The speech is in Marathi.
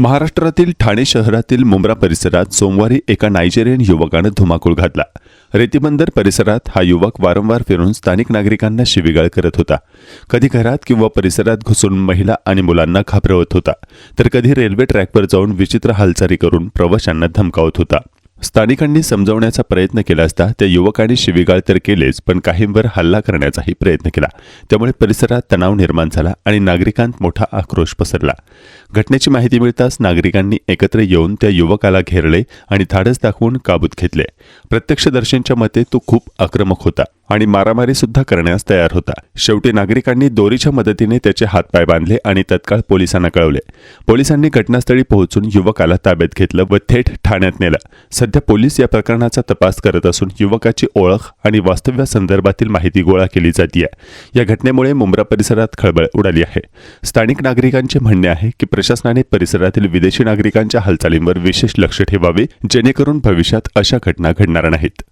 महाराष्ट्रातील ठाणे शहरातील मुंब्रा परिसरात सोमवारी एका नायजेरियन युवकानं धुमाकूळ घातला. रेतीबंदर परिसरात हा युवक वारंवार फिरून स्थानिक नागरिकांना शिवीगाळ करत होता. कधी घरात किंवा परिसरात घुसून महिला आणि मुलांना घाबरवत होता. तर कधी रेल्वे ट्रॅकवर जाऊन विचित्र हालचाली करून प्रवाशांना धमकावत होता. स्थानिकांनी समजावण्याचा प्रयत्न केला असता त्या युवकाने शिवीगाळ तर केलेच पण काहींवर हल्ला करण्याचाही प्रयत्न केला. त्यामुळे परिसरात तणाव निर्माण झाला आणि नागरिकांत मोठा आक्रोश पसरला. घटनेची माहिती मिळताच नागरिकांनी एकत्र येऊन त्या युवकाला घेरले आणि धाडस दाखवून काबूत घेतले. प्रत्यक्षदर्शींच्या मते तो खूप आक्रमक होता. आणि मारामारीसुद्धा करण्यास तयार होता. शेवटी नागरिकांनी दोरीच्या मदतीने त्याचे हातपाय बांधले आणि तत्काळ पोलिसांना कळवले. पोलिसांनी घटनास्थळी पोहोचून युवकाला ताब्यात घेतलं व थेट ठाण्यात नेलं. सध्या पोलीस या प्रकरणाचा तपास करत असून युवकाची ओळख आणि वास्तव्यासंदर्भातील माहिती गोळा केली जाते या घटनेमुळे मुंब्रा परिसरात खळबळ उडाली आहे. स्थानिक नागरिकांचे म्हणणे आहे की प्रशासनाने परिसरातील विदेशी नागरिकांच्या हालचालींवर विशेष लक्ष ठेवावे जेणेकरून भविष्यात अशा घटना घडणार नाहीत.